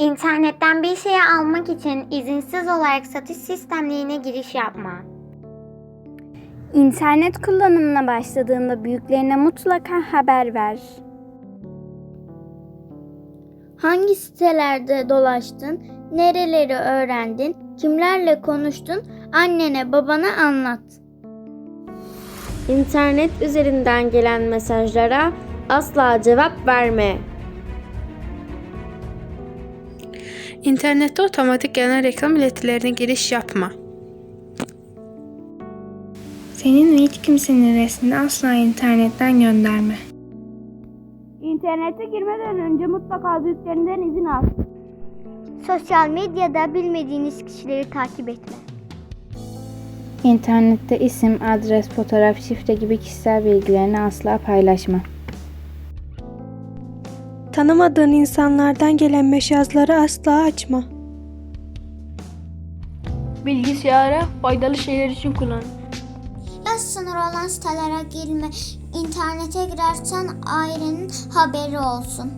İnternetten bir şeyi almak için izinsiz olarak satış sistemlerine giriş yapma. İnternet kullanımına başladığında büyüklerine mutlaka haber ver. Hangi sitelerde dolaştın, nereleri öğrendin, kimlerle konuştun, annene babana anlat. İnternet üzerinden gelen mesajlara asla cevap verme. İnternette otomatik gelen reklam iletilerine giriş yapma. Senin ve hiç kimsenin resmini asla internetten gönderme. İnternete girmeden önce mutlaka büyüklerinden izin al. Sosyal medyada bilmediğiniz kişileri takip etme. İnternette isim, adres, fotoğraf, şifre gibi kişisel bilgilerini asla paylaşma. Tanımadığın insanlardan gelen mesajları asla açma. Bilgisayarı faydalı şeyler için kullan. Yaş sınırı olan sitelere girme. İnternete girersen ailenin haberi olsun.